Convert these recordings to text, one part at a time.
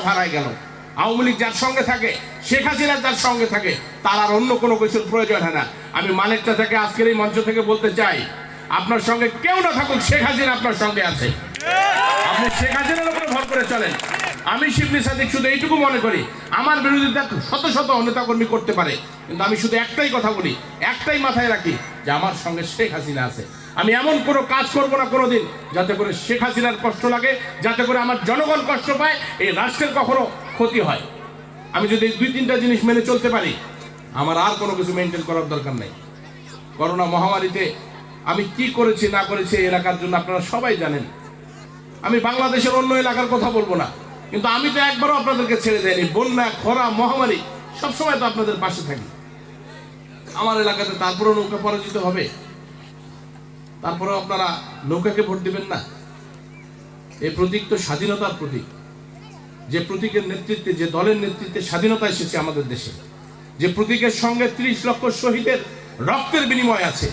বিশ্বাস হারায় গেল। আওয়ামী লীগ যার সঙ্গে থাকে, শেখ হাসিনা যার সঙ্গে থাকে, তার আর অন্য কোনো কিছুর প্রয়োজন হয় না। আমি মালিকটা থেকে আজকের এই মঞ্চ থেকে বলতে চাই, আপনার সঙ্গে কেউ না থাকুক, শেখ হাসিনা আপনার সঙ্গে আছে। আপনি শেখ হাসিনার উপরে ভর করে চলেন। আমি শিবলি সাদিক শুধু এইটুকু মনে করি, আমার বিরোধিতা শত শত নেতাকর্মী করতে পারে, কিন্তু আমি শুধু একটাই কথা বলি, একটাই মাথায় রাখি যে আমার সঙ্গে শেখ হাসিনা আছে। আমি এমন কোনো কাজ করব না কোনোদিন যাতে করে শেখ হাসিনার কষ্ট লাগে, যাতে করে আমার জনগণ কষ্ট পায়, এই রাষ্ট্রের কখনো ক্ষতি হয়। আমি যদি দুই তিনটা জিনিস মেনে চলতে পারি, আমার আর কোনো কিছু মেনটেন করার দরকার নেই। করোনা মহামারীতে আমি কি করেছি, না করেছি এলাকার জন্য আপনারা সবাই জানেন। আমি বাংলাদেশের অন্য এলাকার কথা বলব না, কিন্তু আমি তো একবারও আপনাদেরকে ছেড়ে দেয়নি বন্যা, খরা, মহামারী, সবসময় তো আপনাদের পাশে থাকি। আমার এলাকাতে তারপরেও নৌকা পরাজিত হবে। তারপরেও আপনারা নৌকাকে ভোট দিবেন না। এই প্রতীক তো স্বাধীনতার প্রতীক। যে প্রতীকের নেতৃত্বে, যে দলের নেতৃত্বে স্বাধীনতা এসেছে আমাদের দেশে, যে প্রতীকের সঙ্গে ত্রিশ লক্ষ শহীদের রক্তের বিনিময় আছে,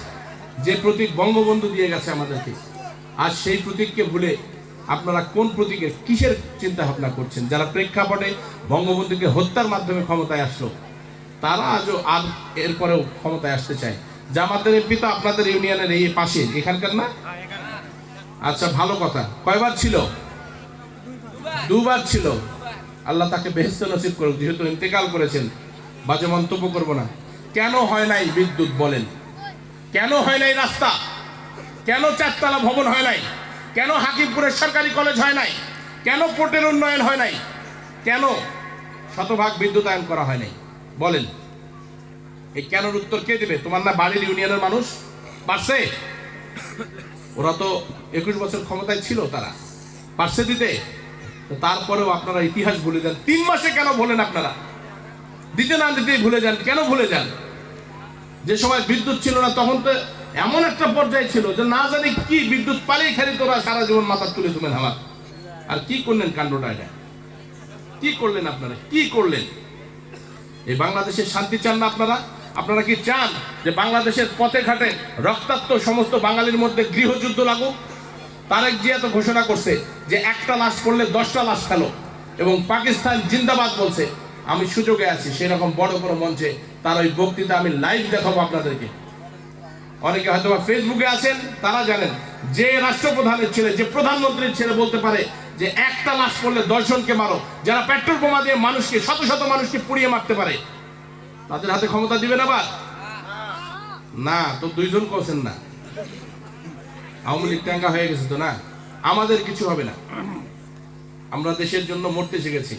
যে প্রতীক বঙ্গবন্ধু দিয়ে গেছে আমাদেরকে, আর সেই প্রতীককে ভুলে আপনারা কোন প্রতীকের কিসের চিন্তা ভাবনা করছেন? যারা প্রেক্ষাপটে বঙ্গবন্ধুকে হত্যার মাধ্যমে ক্ষমতায় আসলো, তারা আজও আর এরপরেও ক্ষমতায় আসতে চায়। জামাতের এমপি তো আপনাদের ইউনিয়নের এই পাশে, এখানকার না? আচ্ছা ভালো কথা। কয়বার ছিল? দুবার ছিল। আল্লাহ তাকে বেহেস্ত নসিব করুক, যেহেতু ইন্তেকাল করেছেন, বাজে মন্তব্য করব না। কেন হয় নাই বিদ্যুৎ বলেন? কেন হয় নাই রাস্তা? কেন চারতলা ভবন হয় নাই? কেন হাকিমপুরের সরকারি কলেজ হয় নাই? কেন পোর্টের উন্নয়ন হয় নাই? কেন শতভাগ বিদ্যুতায়ন করা হয় নাই? বলেন। এই কেনর উত্তর কে দেবে? তোমার না বাড়ির ইউনিয়নের মানুষ? পারছে? ওরা তো একুশ বছর ক্ষমতায় ছিল তারা। পারছে দিতে? তারপরেও আপনারা ইতিহাস ভুলে যান। তিন মাসে কেন ভোলেন আপনারা? দিতে না দিতেই ভুলে যান। কেন ভুলে যান? যে সময় বিদ্যুৎ ছিল না, তখন তো এমন একটা পর্যায়ে ছিল যে না জানি কি বিদ্যুৎ পালিয়ে খালি তোরা, সারা জীবন মাথা তুলে তুলেন আমার আর কি করলেন কাণ্ডটা এটা? কি করলেন আপনারা? কি করলেন? এই বাংলাদেশের শান্তি চান না আপনারা? আপনারা কি চান যে বাংলাদেশের পথে ঘাটে রক্তাক্ত সমস্ত বাঙালির মধ্যে গৃহযুদ্ধ লাগুক? তারেক জিয়া তো ঘোষণা করছে যে একটা লাশ পড়লে দশটা লাশ ফেলো এবং পাকিস্তান জিন্দাবাদ বলছে, আমি সুযোগে আছি, সেরকম বড় বড় মঞ্চে তার ওই বক্তৃতা আমি লাইভ দেখাবো আপনাদেরকে। অনেকে হয়তো বা ফেসবুকে আছেন, তারা জানেন, যে রাষ্ট্রপ্রধানের ছেলে, যে প্রধানমন্ত্রীর ছেলে বলতে পারে যে একটা লাশ পড়লে দশজনকে মারো, যারা পেট্রোল বোমা দিয়ে মানুষকে, শত শত মানুষকে পুড়িয়ে মারতে পারে। তাদের হাতে ক্ষমতা দিবেন আবার? না, তো দুইজন করছেন না। আওয়ামী লীগ ট্যাঙ্কা হয়ে গেছে তো না? আমাদের কিছু হবে না। আমরা দেশের জন্য মরতে শিখেছি।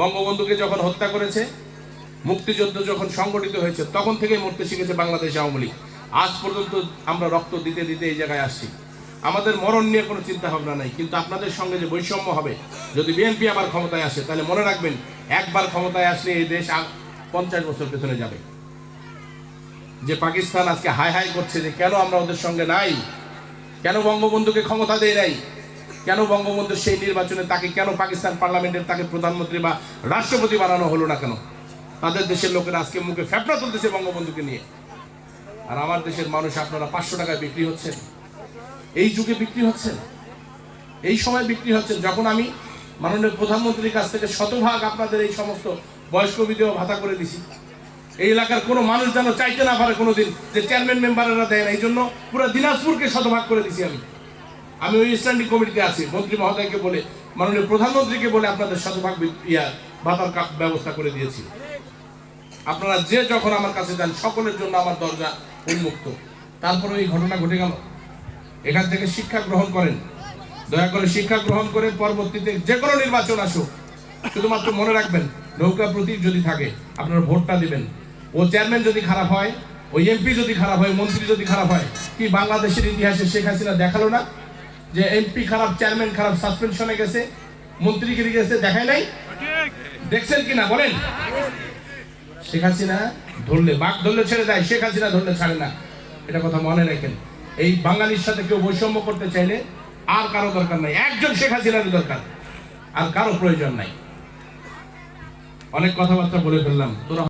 বঙ্গবন্ধুকে যখন হত্যা করেছে, মুক্তিযুদ্ধ যখন সংগঠিত হয়েছে, তখন থেকে মরতে শিখেছে বাংলাদেশ আওয়ামী লীগ। আজ পর্যন্ত আমরা রক্ত দিতে দিতে এই জায়গায় আসছি। আমাদের মরণ নিয়ে কোনো চিন্তা ভাবনা নাই, কিন্তু আপনাদের সঙ্গে যে বৈষম্য হবে, যদি বিএনপি আবার ক্ষমতায় আসে, তাহলে মনে রাখবেন, একবার ক্ষমতায় আসলে এই দেশ পঞ্চাশ বছর পেছনে যাবে। যে পাকিস্তান আজকে হাই হাই করছে যে কেন আমরা ওদের সঙ্গে নাই? কেন বঙ্গবন্ধুকে ক্ষমতা দেয় নাই? কেন বঙ্গবন্ধুর সেই নির্বাচনে তাকে কেন পাকিস্তান পার্লামেন্টের তাকে প্রধানমন্ত্রী বা রাষ্ট্রপতি বানানো হলো না কেন? তাদের দেশের লোকেরা আজকে মুখে ফ্যাপড়া তুলতেছে বঙ্গবন্ধুকে নিয়ে। আর আমার দেশের মানুষ আপনারা পাঁচশো টাকায় বিক্রি হচ্ছেন। এই যুগে বিক্রি হচ্ছেন। এই সময় বিক্রি হচ্ছেন। যখন আমি মাননীয় প্রধানমন্ত্রীর কাছ থেকে শতভাগ আপনাদের এই সমস্ত বয়স্ক বিধেয় ভাতা করে দিছি। এই এলাকার কোনো মানুষ যেন চাইতে না পারে কোনোদিন যে চেয়ারম্যান মেম্বারেরা দেয় না, এই জন্য পুরো দিনাজপুরকে শতভাগ করে দিছি আমি। আমি ওই স্ট্যান্ডিং কমিটিতে আছি, মন্ত্রী মহোদয়কে বলে, মাননীয় প্রধানমন্ত্রীকে বলে আপনাদের শতভাগ ইয়া, ভাতার ব্যবস্থা করে দিয়েছি। আপনারা যে যখন আমার কাছে যান, সকলের জন্য আমার দরজা উন্মুক্ত। তারপরে এই ঘটনা ঘটে গেল। এখান থেকে শিক্ষা গ্রহণ করেন। দয়া করে শিক্ষা গ্রহণ করে পরবর্তীতে যে কোনো নির্বাচন আসুক, শুধুমাত্র মনে রাখবেন, নৌকা প্রতীক যদি থাকে, আপনারা ভোটটা দিবেন। ও চেয়ারম্যান যদি খারাপ হয় ওই এমপি যদি খারাপ হয় মন্ত্রী যদি খারাপ হয়, কি বাংলাদেশের ইতিহাসে শেখ হাসিনা দেখাল না? যে এমপি খারাপ, চেয়ারম্যান খারাপ, সাসপেনশনে গেছে মন্ত্রীগিরি গেছে, দেখায় নাই? দেখছেন কিনা, বলেন। শেখ হাসিনা ধরলে, বাঘ ধরলে ছেড়ে দেয়, শেখ হাসিনা ধরলে ছাড়ে না। এটা কথা মনে রাখেন। এই বাঙালির সাথে কেউ বৈষম্য করতে চাইলে আর কারও দরকার নাই। একজন শেখ হাসিনার দরকার, আর কারও প্রয়োজন নাই। অনেক কথাবার্তা বলে ফেললাম। তোরা